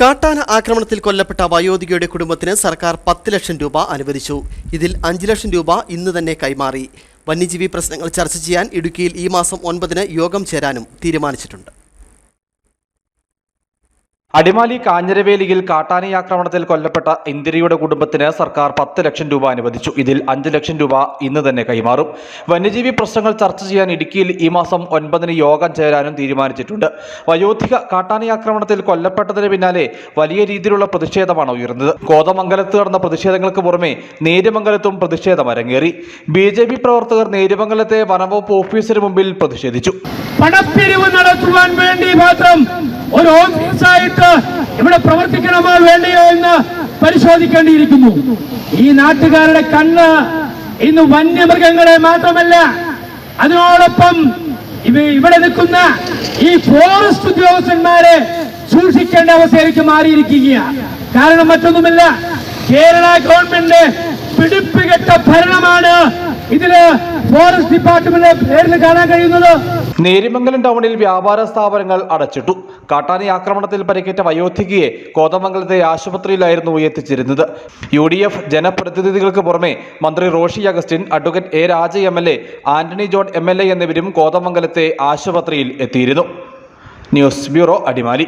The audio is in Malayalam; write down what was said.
കാട്ടാന ആക്രമണത്തിൽ കൊല്ലപ്പെട്ട വയോധികയുടെ കുടുംബത്തിന് സർക്കാർ പത്ത് ലക്ഷം രൂപ അനുവദിച്ചു. ഇതിൽ അഞ്ച് ലക്ഷം രൂപ ഇന്ന് തന്നെ കൈമാറി. വന്യജീവി പ്രശ്നങ്ങൾ ചർച്ച ചെയ്യാൻ ഇടുക്കിയിൽ ഈ മാസം ഒൻപതിന് യോഗം ചേരാനും തീരുമാനിച്ചിട്ടുണ്ട്. അടിമാലി കാഞ്ഞിരവേലിയിൽ കാട്ടാനി ആക്രമണത്തിൽ കൊല്ലപ്പെട്ട ഇന്ദിരയുടെ കുടുംബത്തിന് സർക്കാർ പത്ത് ലക്ഷം രൂപ അനുവദിച്ചു. ഇതിൽ അഞ്ച് ലക്ഷം രൂപ ഇന്ന് തന്നെ കൈമാറും. വന്യജീവി പ്രശ്നങ്ങൾ ചർച്ച ചെയ്യാൻ ഇടുക്കിയിൽ ഈ മാസം ഒൻപതിന് യോഗം ചേരാനും തീരുമാനിച്ചിട്ടുണ്ട്. വയോധിക കാട്ടാനി ആക്രമണത്തിൽ കൊല്ലപ്പെട്ടതിന് പിന്നാലെ വലിയ രീതിയിലുള്ള പ്രതിഷേധമാണ് ഉയർന്നത്. കോതമംഗലത്ത് നടന്ന പ്രതിഷേധങ്ങൾക്ക് പുറമെ നേര്യമംഗലത്തും പ്രതിഷേധം അരങ്ങേറി. ബി ജെ പി പ്രവർത്തകർ നേര്യമംഗലത്തെ വനംവകുപ്പ് ഓഫീസിന് മുമ്പിൽ പ്രതിഷേധിച്ചു. പണപ്പിരിവ് നടത്തുവാൻ വേണ്ടി മാത്രം ഒരു ഓഫീസായിട്ട് ഇവിടെ പ്രവർത്തിക്കണമോ വേണ്ടയോ എന്ന് പരിശോധിക്കേണ്ടിയിരിക്കുന്നു. ഈ നാട്ടുകാരുടെ കണ്ണ് ഇന്ന് വന്യമൃഗങ്ങളെ മാത്രമല്ല അതിനോടൊപ്പം ഇവ ഇവിടെ നിൽക്കുന്ന ഈ ഫോറസ്റ്റ് ഉദ്യോഗസ്ഥന്മാരെ സൂക്ഷിക്കേണ്ട അവസ്ഥയിലേക്ക് മാറിയിരിക്കുകയാണ് കാരണം മറ്റൊന്നുമില്ല കേരള ഗവൺമെന്റ് പിടിപ്പുകെട്ട ഭരണമാണ് ഇതിൽ ഫോറസ്റ്റ് ഡിപ്പാർട്ട്മെന്റ് പേരിൽ കാണാൻ കഴിയുന്നത്. നേരിമംഗലം ടൗണിൽ വ്യാപാര സ്ഥാപനങ്ങൾ അടച്ചിട്ടു. കാട്ടാനി ആക്രമണത്തിൽ പരിക്കേറ്റ വയോധികയെ കോതമംഗലത്തെ ആശുപത്രിയിലായിരുന്നു എത്തിച്ചിരുന്നത്. യു ഡി എഫ് ജനപ്രതിനിധികൾക്ക് പുറമെ മന്ത്രി Roshy Augustine advocate A Raja M L A Antony John M L A എന്നിവരും കോതമംഗലത്തെ ആശുപത്രിയിൽ എത്തിയിരുന്നു. News bureau Adimali.